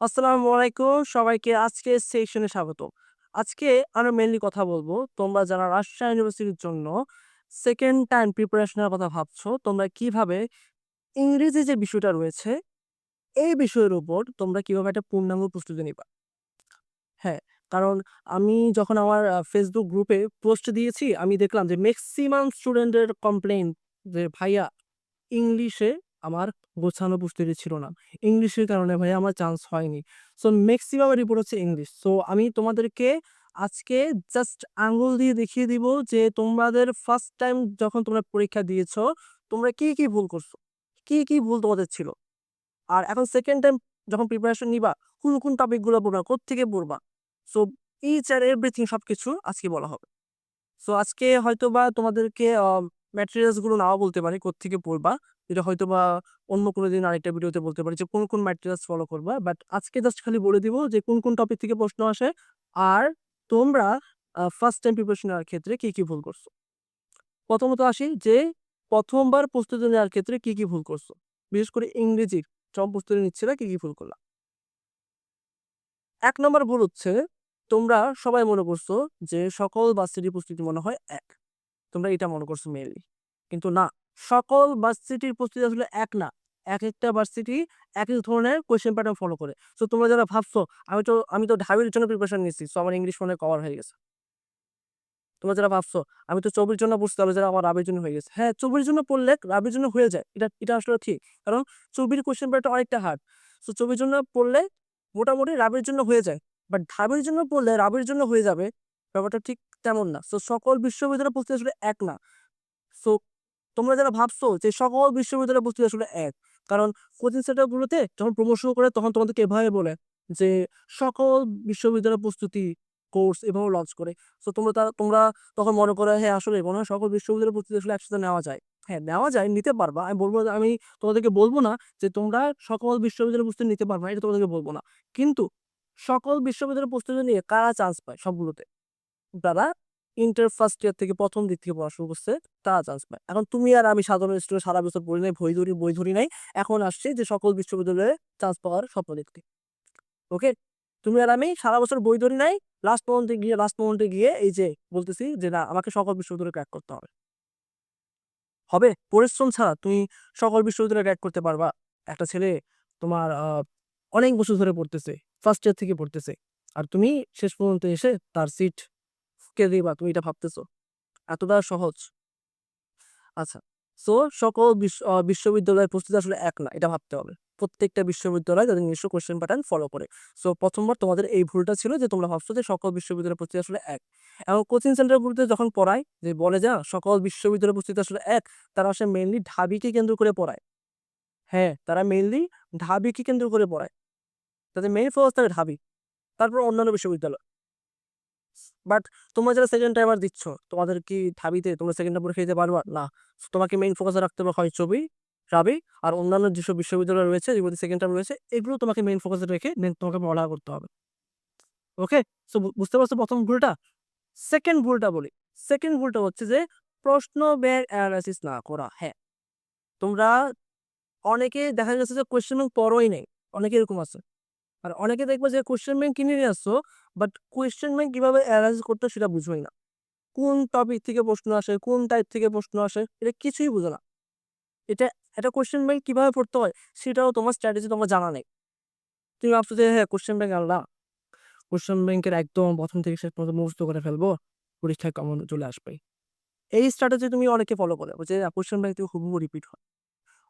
আসসালামু আলাইকুম সবাইকে আজকে সেশনে স্বাগত। আজকে আমরা মেনলি কথা বলব তোমরা যারা রাজশাহী ইউনিভার্সিটির জন্য সেকেন্ড টাইম প্রিপারেশনের কথা ভাবছ, তোমরা কীভাবে ইংরেজি যে বিষয়টা রয়েছে, এই বিষয়ের উপর তোমরা কীভাবে একটা পূর্ণাঙ্গ প্রস্তুতি নিবা। হ্যাঁ, কারণ আমি যখন আমার ফেসবুক গ্রুপে পোস্ট দিয়েছি, আমি দেখলাম যে ম্যাক্সিমাম স্টুডেন্টের কমপ্লেন যে ভাইয়া ইংলিশে আমার গোছানো প্রস্তুতি ছিল না। ইংলিশের কারণে ভাই আমার চান্স হয়নি। সো মেক্সিমাম রিপোর্ট হচ্ছে ইংলিশ। সো আমি তোমাদেরকে আজকে জাস্ট আঙ্গুল দিয়ে দেখিয়ে দিব যে তোমাদের ফার্স্ট টাইম যখন তোমরা পরীক্ষা দিয়েছ, তোমরা কি, কি ভুল করছ? কি, কি ভুল তোমাদের ছিল? আর এখন সেকেন্ড টাইম যখন প্রিপারেশন নিবা, কোন, কোন টপিকগুলো পড়বা, কোত্থেকে পড়বা? সো ইচ অ্যান্ড এভরিথিং সব কিছু আজকে বলা হবে। সো আজকে হয়তোবা তোমাদেরকে আ ম্যাটেরিয়ালসগুলো নাও বলতে পারি কোত্থেকে পড়বা। এটা হয়তোবা অন্য কোনো দিন আরেকটা ভিডিওতে বলতে পারি যে কোন, কোন ম্যাটেরিয়ালস ফলো করবা। বাট আজকে জাস্ট খালি বলে দিব যে কোন, কোন টপিক থেকে প্রশ্ন আসে। আর তোমরা ফার্স্ট টাইম প্রিপারেশন নেওয়ার ক্ষেত্রে কি, কি ভুল করছ? প্রথমত আসি যে প্রথমবার প্রস্তুতি নেওয়ার ক্ষেত্রে কি, কি ভুল করছ? বিশেষ করে ইংরেজির যখন প্রস্তুতি নিচ্ছিলা কি, কি ভুল করলা? ১ নম্বর ভুল হচ্ছে তোমরা সবাই মনে করছ যে সকল ভার্সিটির প্রস্তুতি মনে হয় এক। তোমরা এটা মনে করছ মেইনলি। কিন্তু না, সকল ভার্সিটির প্রস্তুতি আসলে এক না। একেকটা ভার্সিটি এক এক ধরনের কোয়েশ্চেন প্যাটার্ন ফলো করে। সো তোমরা যারা ভাবছ আমি তো আমি তো ঢাবির জন্য প্রিপারেশন নিচ্ছি। সো আমার ইংলিশ মনে কভার হয়ে গেছে। তোমরা যারা ভাবছ আমি তো চবির জন্য পড়ছি তাহলে যারা আমার রাবির জন্য হয়ে গেছে। হ্যাঁ, চবির জন্য পড়লে রাবির জন্য হয়ে যায়। এটা এটা আসলে ঠিক। কারণ চবির কোয়েশ্চেন প্যাটার্ন অনেকটা হার্ড। সো চবির জন্য পড়লে মোটামুটি রাবির জন্য হয়ে যায়। বাট ঢাবির জন্য পড়লে রাবির জন্য হয়ে যাবে, ব্যাপারটা ঠিক তেমন না। সো সকল বিশ্ববিদ্যালয়ের প্রস্তুতি আসলে এক না। সো তোমরা যারা ভাবছ যে সকল বিশ্ববিদ্যালয়ের প্রস্তুতি আসলে এক। কারণ কোচিং সেন্টারগুলোতে যখন প্রমোশন করে তখন তোমাদেরকে এভাবে বলে যে সকল বিশ্ববিদ্যালয়ের প্রস্তুতি কোর্স এভাবে লঞ্চ করে। সো তোমরা তা তোমরা তখন মনে করো হ্যাঁ, আসলে মনে হয় সকল বিশ্ববিদ্যালয়ের প্রস্তুতি আসলে একসাথে নেওয়া যায়। হ্যাঁ, নেওয়া যায়, নিতে পারবা। আমি বলব আমি তোমাদেরকে বলব না যে তোমরা সকল বিশ্ববিদ্যালয়ের প্রস্তুতি নিতে পারবা এটা তোমাদেরকে বলব না। কিন্তু সকল বিশ্ববিদ্যালয়ের প্রস্তুতি নিয়ে কারা চান্স পায় সবগুলোতে? যারা ইন্টার ফার্স্ট ইয়ার থেকে প্রথম দিক থেকে পড়া শুরু করছে তারা চান্স পায়। এখন তুমি আর আমি সাধারণ স্টুডেন্ট সারা বছর পড়ি নাই, বই ধরি, বই ধরি নাই। এখন আসছি যে সকল বিশ্ববিদ্যালয়ে চান্স পাওয়ার স্বপ্ন দেখতে। ওকে? তুমি আর আমি সারা বছর বই ধরি নাই। লাস্ট মোমেন্টে গিয়ে লাস্ট মোমেন্টে গিয়ে এই যে বলতেছি যে না আমাকে সকল বিশ্ববিদ্যালয় ক্র্যাক করতে হবে। হবে? পরিশ্রম ছাড়া তুমি সকল বিশ্ববিদ্যালয় ক্র্যাক করতে পারবা? একটা ছেলে তোমার অনেক বছর ধরে পড়তেছে। ফার্স্ট ইয়ার থেকে পড়তেছে। আর তুমি শেষ পর্যন্ত এসে তার সিট কে দিবা তুমি এটা ভাবতেছো? এতটা সহজ? আচ্ছা। সো সকল বিশ্ববিদ্যালয়ের প্রস্তুতি আসলে এক না। এটা ভাবতে হবে। প্রত্যেকটা বিশ্ববিদ্যালয় তাদের নিজস্ব কোয়েশ্চেন প্যাটার্ন ফলো করে। সো প্রথমবার তোমাদের এই ভুলটা ছিল যে তোমরা ভাবছ যে সকল বিশ্ববিদ্যালয়ের প্রস্তুতি আসলে এক। এবং কোচিং সেন্টার গুলোতে যখন পড়ায় যে বলে যা সকল বিশ্ববিদ্যালয়ের প্রস্তুতি আসলে এক, তারা আসলে মেইনলি ঢাবিকে কেন্দ্র করে পড়ায়। হ্যাঁ, তারা মেইনলি ঢাবিকে কেন্দ্র করে পড়ায়। তাদের মেইন ফোকাস থাকে ঢাবি। তারপর অন্যান্য বিশ্ববিদ্যালয়। বাট তোমরা যারা সেকেন্ড টাইমার দিচ্ছ, তোমাদের কি ঢাবিতে তোমরা সেকেন্ড পরীক্ষা দিতে পারবা? না। তোমাকে মেইন ফোকাসে রাখতে হবে হয় চবি, রাবি আর অন্যান্য যেসব বিশ্ববিদ্যালয় রয়েছে যেগুলোতে সেকেন্ড টাইম রয়েছে এগুলো তোমাকে মেইন ফোকাসে রেখে তোমাকে পড়ালেখা করতে হবে। ওকে? সো বুঝতে পারছ প্রথম ভুলটা? সেকেন্ড ভুলটা বলি। সেকেন্ড ভুলটা হচ্ছে যে প্রশ্ন ব্যাংক এনালাইসিস না করা। হ্যাঁ। তোমরা অনেকে দেখা গেছে যে কোয়েশ্চেন পড়োই নাই। অনেকে এরকম আছে। আর অনেকে দেখবা যে কোয়েশ্চেন ব্যাংক কিনে নিয়ে আসছো, বাট কোয়েশ্চেন ব্যাংক কীভাবে এনালাইসিস করতে সেটা বুঝবেই না। কোন টপিক থেকে প্রশ্ন আসে, কোন টাইপ থেকে প্রশ্ন আসে এটা কিছুই বুঝো না। এটা একটা কোয়েশ্চেন ব্যাংক কীভাবে পড়তে হয় সেটাও তোমার স্ট্র্যাটেজি তোমার জানা নেই। তুমি ভাবছ যে হ্যাঁ, কোয়েশ্চেন ব্যাংক আনলাম। কোয়েশ্চেন ব্যাংকের একদম প্রথম থেকে শেষ পর্যন্ত মুখস্থ করে ফেলব। পরীক্ষায় কমন চলে আসবে। এই স্ট্র্যাটেজি তুমি অনেকে ফলো করে যে কোয়েশ্চেন ব্যাংক থেকে হুবহু রিপিট হয়।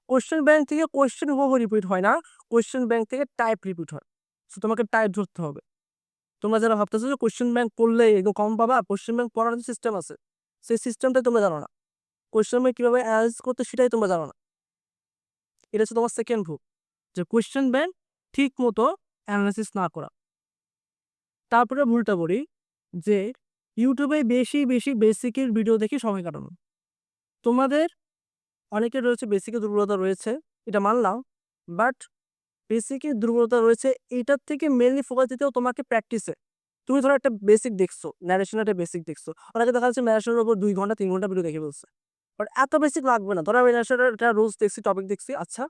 কোয়েশ্চেন ব্যাংক থেকে কোয়েশ্চেন হুবহু রিপিট হয় না। কোয়েশ্চেন ব্যাংক থেকে টাইপ রিপিট হয়। সো তোমাকে টাইপ ধরতে হবে। তোমরা যারা ভাবতেছো যে কোয়েশ্চেন ব্যাংক পড়লে একদম কম পাবা, কোয়েশ্চেন ব্যাংক পড়ার যে সিস্টেম আছে, সেই সিস্টেমটাই তোমরা জানো না। কোয়েশ্চেন ব্যাংক কীভাবে এনালাইসিস করতে সেটাই তোমরা জানো না। এটা হচ্ছে তোমার সেকেন্ড ভুল। যে কোয়েশ্চেন ব্যাংক ঠিক মতো এনালাইসিস না করা। তারপরে ভুলটা বলি যে ইউটিউবে বেশি, বেশি বেসিকের ভিডিও দেখে সময় কাটানো। তোমাদের অনেকের রয়েছে বেসিকের দুর্বলতা রয়েছে, এটা মানলাম। বাট বেসিকে দুর্বলতা রয়েছে এটার থেকে মেনলি ফোকাস দিতে তোমাকে প্র্যাকটিসে। তুমি ধরো একটা বেসিক দেখছ, ন্যারেশন একটা বেসিক দেখছ। অনেকে দেখা যাচ্ছে ন্যারেশনের উপর দুই ঘণ্টা তিন ঘণ্টা ভিডিও দেখে বলছে বাট এত বেসিক লাগবে না। ধরো আমি ন্যারেশনের একটা রুলস দেখছি, টপিক দেখছি। আচ্ছা,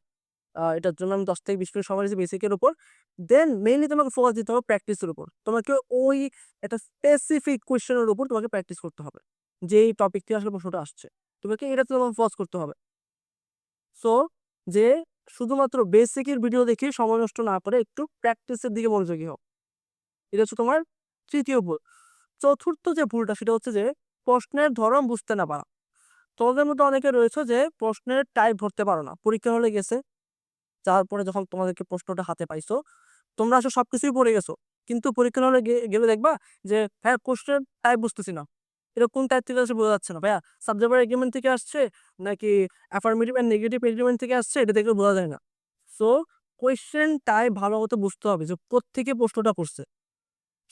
এটার জন্য আমি দশ থেকে বিশ মিনিট সময় দিয়েছি বেসিকের উপর দেন মেইনলি তোমাকে ফোকাস দিতে হবে প্র্যাকটিসের উপর তোমাকে ওই একটা স্পেসিফিক কোয়েশ্চেনের উপর তোমাকে প্র্যাকটিস করতে হবে যেই টপিক থেকে আসলে প্রশ্নটা আসছে তোমাকে এটাতে তোমাকে ফোকাস করতে হবে সো যে শুধুমাত্র বেসিকের ভিডিও দেখে সময় নষ্ট না করে একটু প্র্যাকটিসের দিকে মনোযোগী হোক এটা হচ্ছে তোমার তৃতীয় ভুল। চতুর্থ যে ভুলটা সেটা হচ্ছে যে প্রশ্নের ধরন বুঝতে না পারা। তোমাদের মধ্যে অনেকে রয়েছে যে প্রশ্নের টাইপ ধরতে পারো না, পরীক্ষা হলে গেছে, তারপরে যখন তোমাদেরকে প্রশ্নটা হাতে পাইছো, তোমরা আসলে সবকিছুই পড়ে গেছো, কিন্তু পরীক্ষা হলে গেলে দেখবা যে হ্যাঁ কোশ্চেন টাইপ বুঝতেছি না। এটা কোন টাইপ থেকে আসছে বোঝা যাচ্ছে না। ভাইয়া সাবজেক্ট এগ্রিমেন্ট থেকে আসছে নাকি অ্যাফার্মেটিভ অ্যান্ড নেগেটিভ এগ্রিমেন্ট থেকে আসছে এটা দেখে বোঝা যায় না। সো কোয়েশ্চেন টাইপ ভালো মতো বুঝতে হবে যে কোত্থেকে প্রশ্নটা করছে।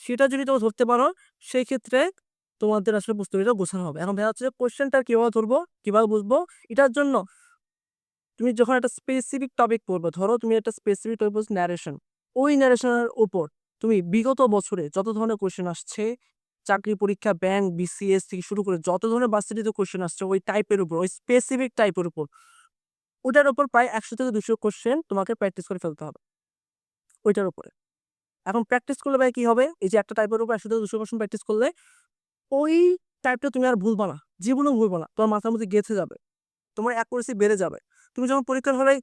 সেটা যদি তোমরা ধরতে পারো সেই ক্ষেত্রে তোমাদের আসলে পুস্তকটা গোছানো হবে। এখন দেখা যাচ্ছে যে কোয়েশ্চেনটা কীভাবে ধরবো, কীভাবে বুঝব, এটার জন্য তুমি যখন একটা স্পেসিফিক টপিক পড়বে, ধরো তুমি একটা স্পেসিফিক টপিক ন্যারেশন ওই ন্যারেশনের উপর তুমি বিগত বছরে যত ধরনের কোয়েশ্চেন আসছে চাকরি পরীক্ষা ব্যাংক বিসিএস থেকে শুরু করে যত ধরনের বাস্তবিত কোয়েশ্চেন আসছে, ওই টাইপের উপর, ওই স্পেসিফিক টাইপের উপর ওটার উপর প্রায় একশো থেকে দুশো কোয়েশ্চেন তোমাকে প্র্যাকটিস করে ফেলতে হবে, ওইটার উপরে। এখন প্র্যাকটিস করলে ভাই কি হবে? এই যে একটা টাইপের উপর একশো থেকে দুশো কোশ্চেন প্র্যাকটিস করলে, ওই টাইপটা তুমি আর ভুলবা না, জীবনেও ভুলবা না, তোমার মাথার মধ্যে গেঁথে যাবে, তোমার অ্যাকুরেসি বেড়ে যাবে। তুমি যখন পরীক্ষার হলে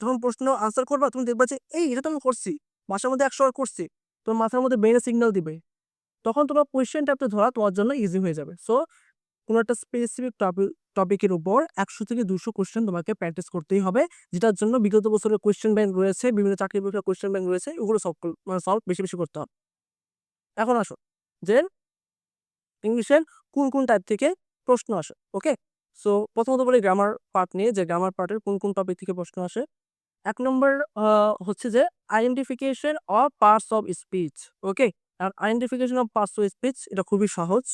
যখন প্রশ্ন আনসার করবা, তুমি দেখবা যে, এই, এটা তো আমি করছি মাসের মধ্যে একশো করছি তোমার মাথার মধ্যে ব্রেনে সিগন্যাল দিবে। তখন তোমার কোয়েশ্চেন টাইপটা ধরা তোমার জন্য ইজি হয়ে যাবে। সো কোনো একটা স্পেসিফিক টপিক টপিকের উপর একশো থেকে দুশো কোয়েশ্চেন তোমাকে প্র্যাকটিস করতেই হবে, যেটার জন্য বিগত বছরের কোয়েশ্চেন ব্যাংক রয়েছে, বিভিন্ন চাকরি পরীক্ষার কোয়েশ্চেন ব্যাংক রয়েছে ওগুলো সলভ সলভ বেশি বেশি করতে হবে। এখন আসো যে ইংলিশের কোন কোন টাইপ থেকে প্রশ্ন আসে ওকে সো প্রথমত বলি গ্রামার পার্ট নিয়ে, যে গ্রামার পার্টের কোন কোন টপিক থেকে প্রশ্ন আসে। এক নম্বর হচ্ছে যে identification of parts of speech okay R identification of of speech এটা খুবই সহজ।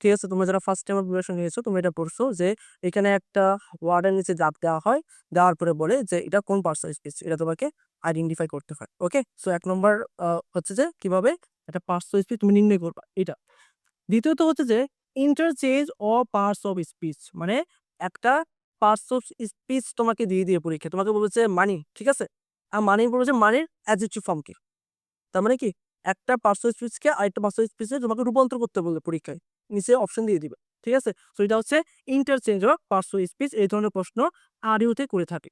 ঠিক আছে? তোমরা যারা ফার্স্ট টাইম প্রিপারেশন নিয়েছো, তোমরা এটা পড়ছো যে এখানে একটা ওয়ার্ডের নিচে দাগ দেওয়া হয়, দেওয়ার পরে বলে যে এটা কোন পার্টস অফ স্পিচ এটা তোমাকে আইডেন্টিফাই করতে হয়। ওকে সো এক নম্বর হচ্ছে যে কীভাবে? একটা পার্টস অফ স্পিচ তুমি নির্ণয় করবা, এটা। দ্বিতীয়ত হচ্ছে যে interchange of parts of speech মানে একটা পার্টস অফ স্পিচ তোমাকে দিয়ে দিয়ে পরীক্ষা। তোমাকে বলেছে মানি ঠিক আছে? আর মানি বলেছে মানির অ্যাডজেক্টিভ ফর্ম কি? তার মানে কি? একটা পার্টস অফ স্পিচকে আরেকটা অফ স্পিচে তোমাকে রূপান্তর করতে বলবে পরীক্ষায়। নিচে অপশন দিয়ে দিবে, ঠিক আছে? তো এটা হচ্ছে interchange of parts of speech এই ধরনের প্রশ্ন আর ইউতে করে থাকে।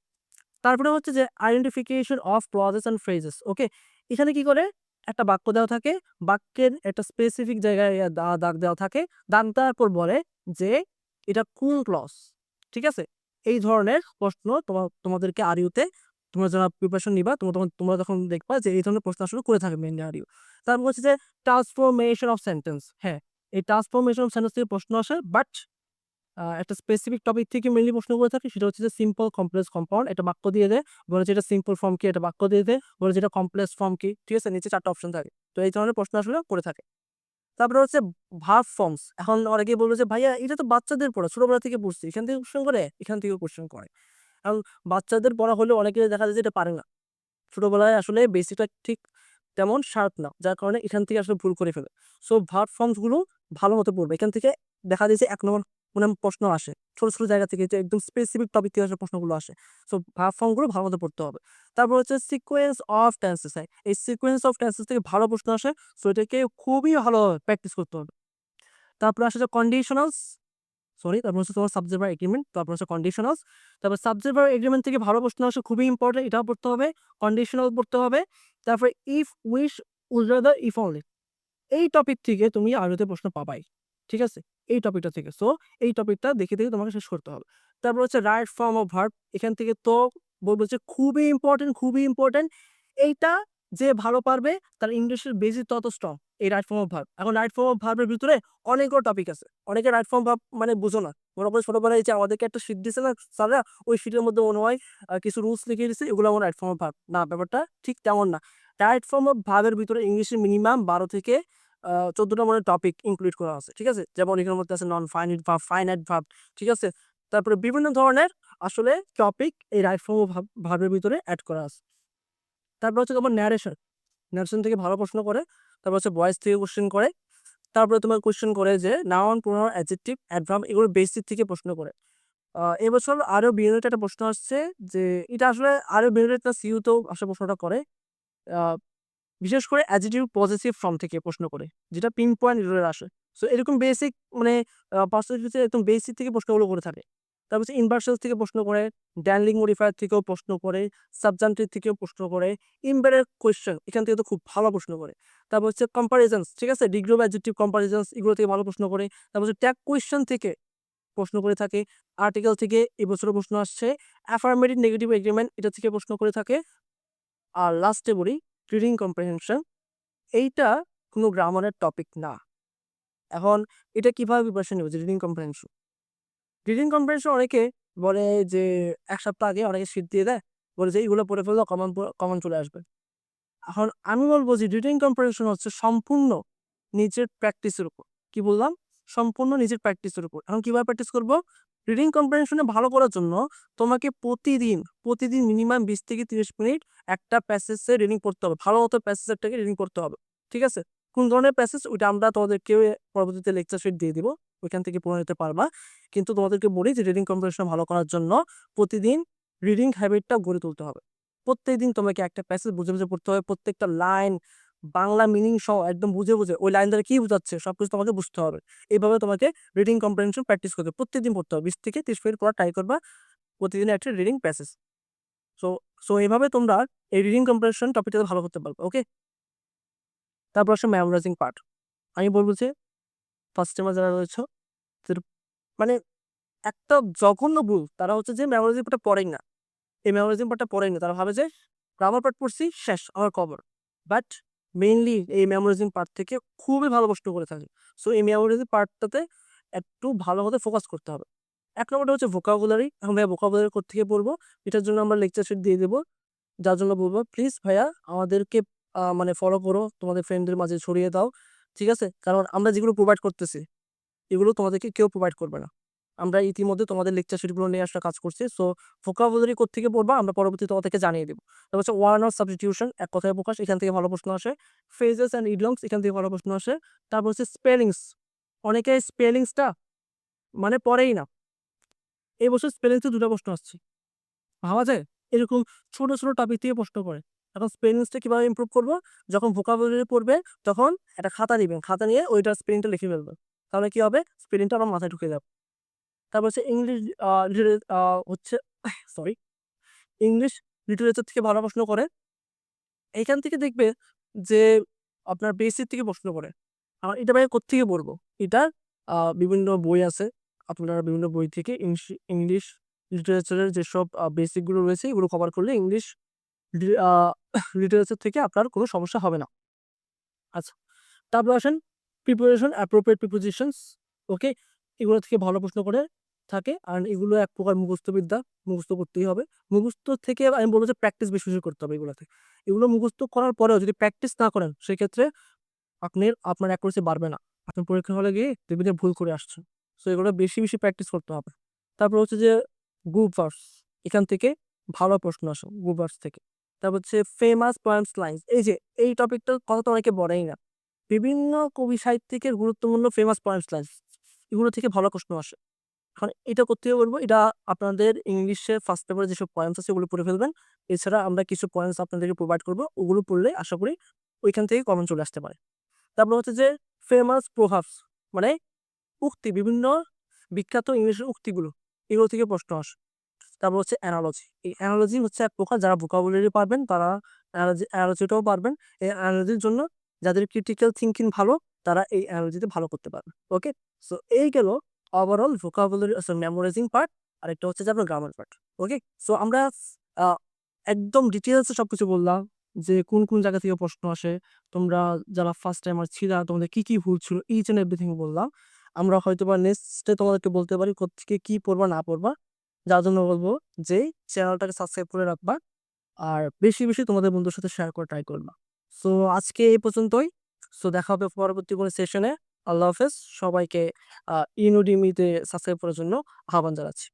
তারপরে হচ্ছে যে identification of clauses and phrases okay এখানে কি করে? একটা বাক্য দেওয়া থাকে, বাক্যের একটা স্পেসিফিক জায়গায় দাগ দেওয়া থাকে, দাগ দেওয়ার পর বলে যে এটা কোন ক্লস ঠিক আছে? এই ধরনের প্রশ্ন তোমাদেরকে আরিউতে তোমরা যারা প্রিপারেশন নিবা, তোমরা তখন, তোমরা যখন দেখবা যে এই ধরনের প্রশ্ন আসলে করে থাকে মেনলি আরিউ তারপর হচ্ছে যে ট্রান্সফরমেশন অফ সেন্টেন্স হ্যাঁ। এই ট্রান্সফরমেশন অফ সেন্টেন্স থেকে প্রশ্ন আসে বাট একটা স্পেসিফিক টপিক থেকে মেনলি প্রশ্ন করে থাকে, সেটা হচ্ছে যে সিম্পল কমপ্লেক্স কম্পাউন্ড এটা বাক্য দিয়ে দেয় বলে যেটা সিম্পল ফর্ম কি, এটা বাক্য দিয়ে দেয় বলে যেটা কমপ্লেক্স ফর্ম কি, ঠিক আছে? নিচে চারটা অপশন থাকে। তো এই ধরনের প্রশ্ন আসলে করে থাকে। তারপরে হচ্ছে ভার্ব ফর্মস এখন অনেকেই বলবে যে, ভাইয়া, এটা তো বাচ্চাদের পড়া, ছোটবেলা থেকে পড়ছি। এখান থেকে কোশ্চেন করে? এখান থেকে কোশ্চেন করে। কারণ বাচ্চাদের পড়া হলে অনেকে দেখা যায় যে এটা পারে না। ছোটোবেলায় আসলে বেসিকটা ঠিক তেমন শার্প না, যার কারণে এখান থেকে আসলে ভুল করে ফেলে। সো ভার্ব ফর্মসগুলো ভালো মতো পড়বে। এখান থেকে দেখা দিয়েছে এক নম্বর মানে প্রশ্ন আসে। ছোটো ছোটো জায়গা থেকে যে একদম স্পেসিফিক টপিক থেকে আসলে প্রশ্নগুলো আসে। সো ভার্ব ফর্মগুলো ভালো মতো পড়তে হবে। তারপর হচ্ছে সিকোয়েন্স অফ টেন্সেস হয় এই সিকোয়েন্স অফ টেন্সেস থেকে ভালো প্রশ্ন আসে। সো এটাকে খুবই ভালো প্র্যাকটিস করতে হবে। তারপরে আসে যে কন্ডিশনালস সরি, তারপর হচ্ছে তোমার সাবজেক্ট বার এগ্রিমেন্ট তারপর হচ্ছে কন্ডিশনালস তারপর সাবজেক্ট বার এগ্রিমেন্ট থেকে ভালো প্রশ্ন আসে খুবই ইম্পর্টেন্ট এটাও পড়তে হবে কন্ডিশনাল পড়তে হবে, তারপরে if wish rather if only এই টপিক থেকে তুমি আরোতে প্রশ্ন পাবাই, ঠিক আছে? এই টপিকটা থেকে সো এই টপিকটা দেখে দেখে তোমাকে শেষ করতে হবে। তারপর হচ্ছে রাইট ফর্ম অফ ভার্ব এখান থেকে তো বলব যে খুবই ইম্পর্টেন্ট খুবই ইম্পর্টেন্ট এইটা যে ভালো পারবে, তার ইংলিশের বেসিক তত স্ট্রং এই রাইট ফর্ম অফ ভার্ব এখন রাইট ফর্ম অফ ভার্বের ভিতরে অনেকগুলো টপিক আছে। অনেকে রাইট ফর্ম ভাব মানে বুঝো না। মনে করে ছোটোবেলায় যে আমাদেরকে একটা শীট দিছে না স্যাররা, ওই শীটের মধ্যে মনে হয় কিছু রুলস লিখে দিছে এগুলো আমার রাইট ফর্ম অফ ভার্ব না, ব্যাপারটা ঠিক তেমন না। রাইট ফর্ম অফ ভার্বের ভিতরে ইংলিশের মিনিমাম বারো থেকে চোদ্দোটা মনে টপিক ইনক্লুড করা আছে, ঠিক আছে? যেমন এখানের মধ্যে আছে non finite verb finite verb ঠিক আছে? তারপরে বিভিন্ন ধরনের আসলে টপিক এই রাইট ফর্ম অফ ভার্বের ভিতরে অ্যাড করা আছে। তারপর হচ্ছে তোমার ন্যারেশন ন্যারেশন থেকে ভালো প্রশ্ন করে। তারপর হচ্ছে ভয়েস থেকে কোশ্চেন করে। তারপরে তোমার কোশ্চেন করে যে নাউন প্রোনাউন অ্যাডজেক্টিভ অ্যাডভার্ব এগুলো বেসিক থেকে প্রশ্ন করে। এবছর আরও বিএনএতে একটা প্রশ্ন আসছে যে, এটা আসলে আরও বিএনএত না সিইউতেও আসলে প্রশ্নটা করে। বিশেষ করে অ্যাজিটিভ পজিটিভ ফর্ম থেকে প্রশ্ন করে, যেটা পিন পয়েন্ট রিলেটেড আসে। সো এরকম বেসিক মানে পার্সোনালিটি একদম বেসিক থেকে প্রশ্নগুলো করে থাকে। তারপর হচ্ছে ইনভার্সাল থেকে প্রশ্ন করে ড্যানলিং মডিফায়ার থেকেও প্রশ্ন করে সাবজান্টিভ থেকেও প্রশ্ন করে ইম্বারের কোয়েশ্চেন এখান থেকে তো খুব ভালো প্রশ্ন করে। তারপর হচ্ছে কম্পারিজনস ঠিক আছে? ডিগ্রি অফ অ্যাডজেক্টিভ কম্পারিজনস এগুলো থেকে ভালো প্রশ্ন করে। তারপর হচ্ছে ট্যাগ কোয়েশ্চেন থেকে প্রশ্ন করে থাকে। আর্টিকেল থেকে এবছরও প্রশ্ন আসছে। অ্যাফার্মেটিভ নেগেটিভ এগ্রিমেন্ট এটা থেকে প্রশ্ন করে থাকে। আর লাস্টে বলি রিডিং কম্প্রিহেনশন এইটা কোনো গ্রামারের টপিক না। এখন এটা কীভাবে প্রিপারেশন নেবে? রিডিং কম্প্রিহেনশন রিডিং কম্প্রিহেনশন অনেকে বলে যে, এক সপ্তাহ আগে অনেকে শীত দিয়ে দেয়। বলে যে, এইগুলো পড়ে ফেললে কমন কমন চলে আসবে। এখন আমি বলব যে রিডিং কম্প্রিহেনশন হচ্ছে সম্পূর্ণ নিজের প্র্যাকটিসের উপর। কি বললাম? সম্পূর্ণ নিজের প্র্যাকটিসের উপর। এখন কীভাবে প্র্যাকটিস করব? রিডিং কম্প্রিহেনশনে ভালো করার জন্য তোমাকে প্রতিদিন প্রতিদিন মিনিমাম বিশ থেকে তিরিশ মিনিট একটা প্যাসেজে রিডিং করতে হবে। ভালো মতো প্যাসেজটাকে রিডিং করতে হবে। ঠিক আছে? কোন ধরনের প্যাসেজ ওইটা আমরা তোমাদেরকে পরবর্তীতে লেকচার শিট দিয়ে দিব। ওইখান থেকে পড়ে নিতে পারবা। কিন্তু তোমাদেরকে বলি যে রিডিং কম্পিটিশন ভালো করার জন্য প্রতিদিন রিডিং হ্যাবিটটা গড়ে তুলতে হবে। প্রত্যেকদিন তোমাকে একটা প্যাসেজ বুঝে বুঝে পড়তে হবে। প্রত্যেকটা লাইন বাংলা মিনিং সহ একদম বুঝে বুঝে ওই লাইন দ্বারা কি বোঝাচ্ছে সবকিছু তোমাকে বুঝতে হবে। এইভাবে তোমাকে রিডিং কম্প্রিহেনশন প্র্যাকটিস করতে হবে। প্রত্যেকদিন পড়তে হবে। বিশ থেকে তিরিশ মিনিট পড়া ট্রাই করবা। প্রতিদিন একটা রিডিং প্যাসেজ সো সো এইভাবে তোমরা এই রিডিং কম্প্রিহেনশন টপিকটাতে ভালো করতে পারবে ওকে তারপর আসে মেমোরাইজিং পার্ট আমি বলব যে ফার্স্ট টাইমার যারা রয়েছে মানে একটা জঘন্য ভুল। তারা হচ্ছে যে মেমোরাইজিং পার্টটা পড়েই না। এই মেমোরাইজিং পার্টটা পড়েই না। তারা ভাবে যে গ্রামার পার্ট পড়ছি, শেষ আমার কভার বাট মেইনলি এই মেমোরাইজিং পার্ট থেকে খুবই ভালো প্রশ্ন করে থাকে। সো এই মেমোরাইজিং পার্টটাতে একটু ভালো মতো ফোকাস করতে হবে। এক নম্বরটা হচ্ছে ভোকাবুলারি ভাইয়া ভোকাবুলারি থেকে পড়ব? এটার জন্য আমরা লেকচার শিট দিয়ে দেবো। যার জন্য বলব প্লিজ ভাইয়া, আমাদেরকে মানে ফলো করো। তোমাদের ফ্রেন্ডদের মাঝে ছড়িয়ে দাও। ঠিক আছে? কারণ আমরা যেগুলো প্রোভাইড করতেছি, এগুলো তোমাদেরকে কেউ প্রোভাইড করবে না। আমরা ইতিমধ্যে তোমাদের লেকচার শিটগুলো নিয়ে আসা কাজ করছি। সো ভোকাবুলারি থেকে পড়বা আমরা পরবর্তী তোমাদেরকে জানিয়ে দেবো। তারপর হচ্ছে অফ সাবস্টিটিউশন এক কথায় প্রকাশ, এখান থেকে ভালো প্রশ্ন আসে। ফেজেস অ্যান্ড ইডলংস এখান থেকে ভালো প্রশ্ন আসে। তারপর হচ্ছে স্পেলিংস অনেকে স্পেলিংসটা মানে পড়েই না। এই বছর স্পেলিংসে দুটো প্রশ্ন আসছে। ভাবা যায়? এরকম ছোট ছোট টপিক থেকে প্রশ্ন করে। এখন স্পেলিংসটা কীভাবে ইমপ্রুভ করব? যখন ভোকাবুলারি পড়বে, তখন একটা খাতা নেবেন খাতা নিয়ে ওইটার স্পেলিংটা লিখে ফেলবে তাহলে কী হবে? স্পেলিংটা আমার মাথায় ঢুকে যাবে। তারপর হচ্ছে ইংলিশ হচ্ছে সরি ইংলিশ লিটারেচার থেকে ভালো প্রশ্ন করে। এইখান থেকে দেখবে যে আপনার বেসিক থেকে প্রশ্ন করে। আমার এটা ভাই কোথেকে পড়ব? আহ, বিভিন্ন বই আছে। আপনারা বিভিন্ন বই থেকে ইংলিশ ইংলিশ লিটারেচারের যেসব বেসিকগুলো রয়েছে এগুলো কভার করলে ইংলিশ লিটারেচার থেকে আপনার কোনো সমস্যা হবে না। আচ্ছা তারপর আসেন প্রিপারেশন অ্যাপ্রোপ্রিয়েট প্রিপোজিশনস ওকে এগুলো থেকে ভালো প্রশ্ন করে। থাকে। আর এগুলো এক প্রকার মুখস্থ বিদ্যা, মুখস্থ করতেই হবে। মুখস্থ থেকে আমি বলব যে প্র্যাকটিস বেশি বেশি করতে হবে এগুলোতে। এগুলো মুখস্থ করার পরেও যদি প্র্যাকটিস না করেন, সেক্ষেত্রে আপনি আপনার অ্যাকুরেসি বাড়বে না। আপনি পরীক্ষা হলে গিয়ে দেখবেন ভুল করে আসছেন। সো এগুলো বেশি বেশি প্র্যাকটিস করতে হবে। তারপর হচ্ছে যে গ্রুপ ভার্স এখান থেকে ভালো প্রশ্ন আসে গ্রুপ ভার্স থেকে। তারপর হচ্ছে ফেমাস পয়েন্টস লাইন্স এই যে, এই টপিকটার কথা তো অনেকে বলেই না। বিভিন্ন কবি সাহিত্যিকের গুরুত্বপূর্ণ ফেমাস পয়েন্টস লাইন্স এগুলো থেকে ভালো প্রশ্ন আসে। এখন এটা করতে বলব এটা আপনাদের ইংলিশে ফার্স্ট পেপারে যেসব পয়েন্টস আছে ওগুলো পড়ে ফেলবেন। এছাড়া আমরা কিছু পয়েন্টস আপনাদেরকে প্রোভাইড করব। ওগুলো পড়লে আশা করি ওইখান থেকে কমন চলে আসতে পারে। তারপর হচ্ছে যে ফেমাস প্রভাবস মানে উক্তি, বিভিন্ন বিখ্যাত ইংলিশের উক্তিগুলো, এগুলো থেকে প্রশ্ন আসে। তারপর হচ্ছে অ্যানালজি এই অ্যানালজি হচ্ছে এক প্রকার যারা ভোকাবুলারি পারবেন তারা অ্যানালজি অ্যানালজিটাও পারবেন। এই অ্যানালজির জন্য যাদের ক্রিটিক্যাল থিঙ্কিং ভালো, তারা এই অ্যানালজিতে ভালো করতে পারবে। ওকে সো এই গেল overall vocabulary sorry memorising part আর একটা হচ্ছে যে আপনার গ্রামার পার্ট ওকে সো আমরা একদম ডিটেলসে সবকিছু বললাম, যে কোন কোন জায়গা থেকে প্রশ্ন আসে, তোমরা যারা ফার্স্ট টাইমার ছিলা, তোমাদের কি কি ভুল ছিল ইচ এন্ড এভরিথিং বললাম। আমরা হয়তো বা নেক্সটে তোমাদেরকে বলতে পারি কোথেকে কি পড়বা, না পড়বা, যার জন্য বলব যে চ্যানেলটাকে সাবস্ক্রাইব করে রাখবা, আর বেশি বেশি তোমাদের বন্ধুর সাথে শেয়ার করে ট্রাই করবা। সো আজকে এই পর্যন্তই। সো দেখা হবে পরবর্তী কোনো সেশনে আল্লাহ হাফেজ। সবাইকে ইনুডিমিতে সাবস্ক্রাইব করার জন্য আহ্বান জানাচ্ছি।